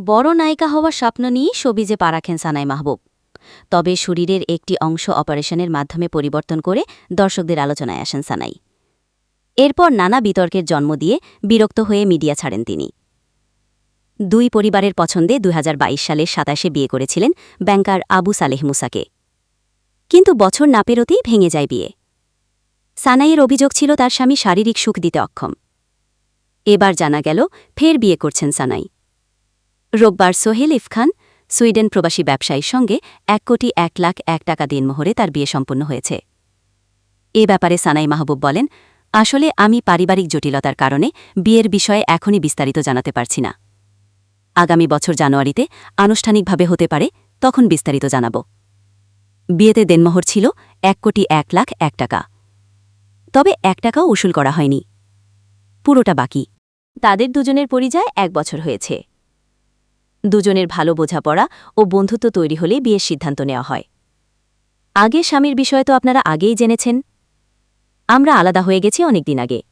বড় নায়িকা হওয়ার স্বপ্ন নিয়ে সবিজে পা রাখেন সানাই মাহবুব। তবে শরীরের একটি অংশ অপারেশনের মাধ্যমে পরিবর্তন করে দর্শকদের আলোচনায় আসেন সানাই। এরপর নানা বিতর্কের জন্ম দিয়ে বিরক্ত হয়ে মিডিয়া ছাড়েন তিনি। দুই পরিবারের পছন্দে দুই হাজার বাইশ সালের সাতাশে বিয়ে করেছিলেন ব্যাংকার আবু সালেহ মুসাকে। কিন্তু বছর না পেরোতেই ভেঙে যায় বিয়ে। সানাইয়ের অভিযোগ ছিল তার স্বামী শারীরিক সুখ দিতে অক্ষম। এবার জানা গেল, ফের বিয়ে করছেন সানাই। রোববার সোহেল ইফখান, সুইডেন প্রবাসী ব্যবসায়ীর সঙ্গে এক কোটি এক লাখ এক টাকা দিনমোহরে তার বিয়ে সম্পন্ন হয়েছে। এ ব্যাপারে সানাই মাহবুব বলেন, আসলে আমি পারিবারিক জটিলতার কারণে বিয়ের বিষয়ে এখনই বিস্তারিত জানাতে পারছি না। আগামী বছর জানুয়ারিতে আনুষ্ঠানিকভাবে হতে পারে, তখন বিস্তারিত জানাব। বিয়েতে দেনমোহর ছিল এক কোটি এক লাখ এক টাকা। তবে এক টাকাও উসুল করা হয়নি। পুরোটা বাকি। তাদের দুজনের পরিচয় এক বছর হয়েছে। দুজনের ভালো বোঝাপড়া ও বন্ধুত্ব তৈরি হলে বিয়ের সিদ্ধান্ত নেওয়া হয়। আগে স্বামীর বিষয়ে তো আপনারা আগেই জেনেছেন। আমরা আলাদা হয়ে গেছি অনেকদিন আগে।